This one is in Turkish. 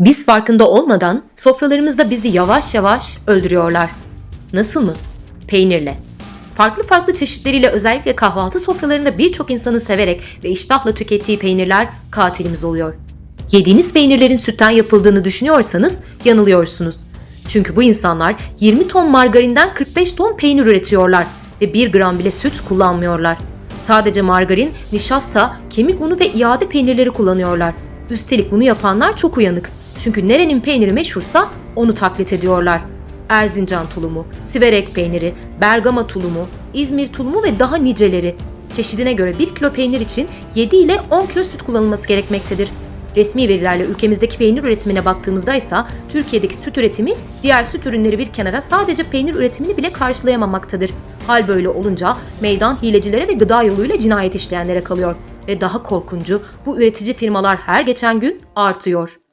Biz farkında olmadan sofralarımızda bizi yavaş yavaş öldürüyorlar. Nasıl mı? Peynirle. Farklı farklı çeşitleriyle özellikle kahvaltı sofralarında birçok insanı severek ve iştahla tükettiği peynirler katilimiz oluyor. Yediğiniz peynirlerin sütten yapıldığını düşünüyorsanız yanılıyorsunuz. Çünkü bu insanlar 20 ton margarinden 45 ton peynir üretiyorlar ve 1 gram bile süt kullanmıyorlar. Sadece margarin, nişasta, kemik unu ve iade peynirleri kullanıyorlar. Üstelik bunu yapanlar çok uyanık. Çünkü nerenin peyniri meşhursa onu taklit ediyorlar. Erzincan tulumu, Siverek peyniri, Bergama tulumu, İzmir tulumu ve daha niceleri. Çeşidine göre 1 kilo peynir için 7 ile 10 kilo süt kullanılması gerekmektedir. Resmi verilerle ülkemizdeki peynir üretimine baktığımızda ise Türkiye'deki süt üretimi diğer süt ürünleri bir kenara sadece peynir üretimini bile karşılayamamaktadır. Hal böyle olunca meydan hilecilere ve gıda yoluyla cinayet işleyenlere kalıyor. Ve daha korkuncu bu üretici firmalar her geçen gün artıyor.